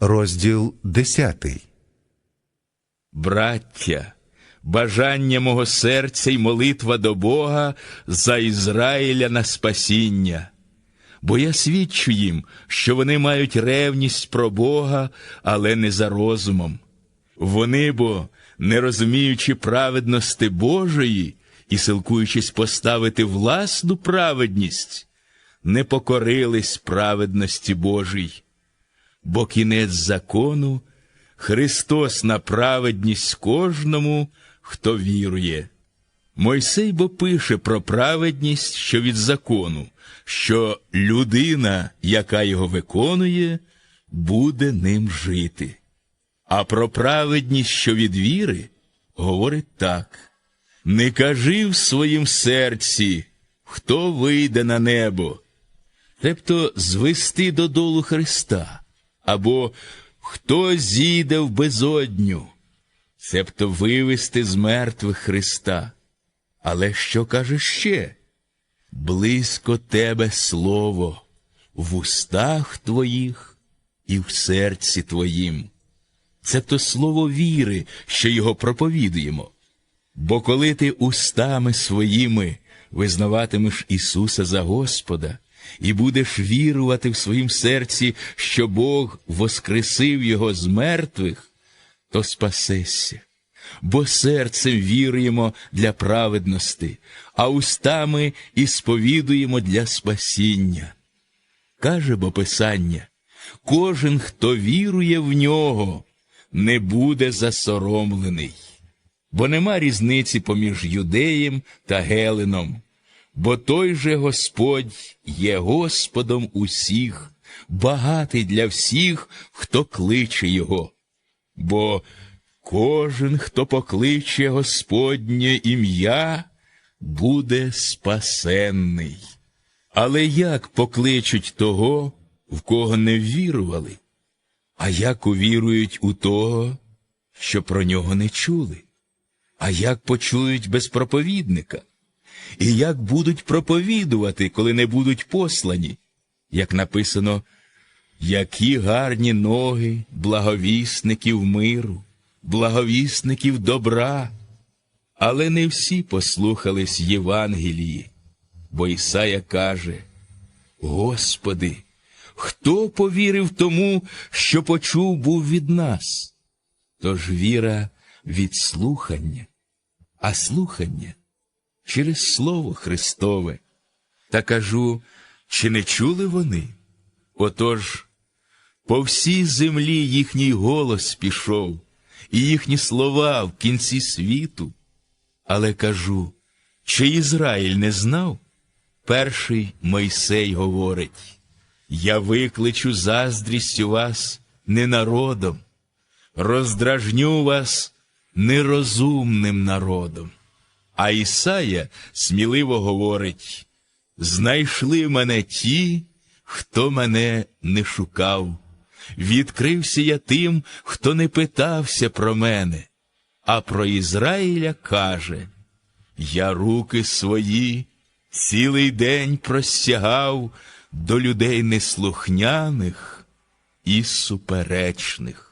розділ 10. Браття, бажання мого серця й молитва до Бога за Ізраїля на спасіння. Бо я свідчу їм, що вони мають ревність про Бога, але не за розумом. Вони бо, не розуміючи праведності Божої і силкуючись поставити власну праведність, не покорились праведності Божій. Бо кінець закону Христос на праведність кожному, хто вірує. Мойсей бо пише про праведність, що від закону, що людина, яка його виконує, буде ним жити. А про праведність, що від віри, говорить так: не кажи в своїм серці, хто вийде на небо, тобто звести додолу Христа, або хто зійде в безодню, цебто вивести з мертвих Христа. Але що каже ще? Близько тебе слово в устах твоїх і в серці твоїм. Це то слово віри, що його проповідуємо. Бо коли ти устами своїми визнаватимеш Ісуса за Господа і будеш вірувати в своїм серці, що Бог воскресив Його з мертвих, то спасешся. Бо серцем віруємо для праведності, а устами і сповідуємо для спасіння. Каже бо Писання, кожен, хто вірує в нього, не буде засоромлений. Бо нема різниці поміж юдеєм та Геленом, бо той же Господь є Господом усіх, багатий для всіх, хто кличе Його. Бо кожен, хто покличе Господнє ім'я, буде спасенний. Але як покличуть того, в кого не ввірували? А як увірують у того, що про нього не чули? А як почують без проповідника? І як будуть проповідувати, коли не будуть послані? Як написано, які гарні ноги благовісників миру, благовісників добра. Але не всі послухались Євангелії, бо Ісая каже: Господи, хто повірив тому, що почув був від нас? Тож віра від слухання, а слухання через Слово Христове. Та кажу, чи не чули вони? Отож, по всій землі їхній голос пішов, і їхні слова в кінці світу. Але кажу, чи Ізраїль не знав? Перший Мойсей говорить: Я викличу заздрістю вас не народом, роздражню вас нерозумним народом. А Ісая сміливо говорить: знайшли мене ті, хто мене не шукав. Відкрився я тим, хто не питався про мене, а про Ізраїля каже: Я руки свої цілий день простягав до людей неслухняних і суперечних.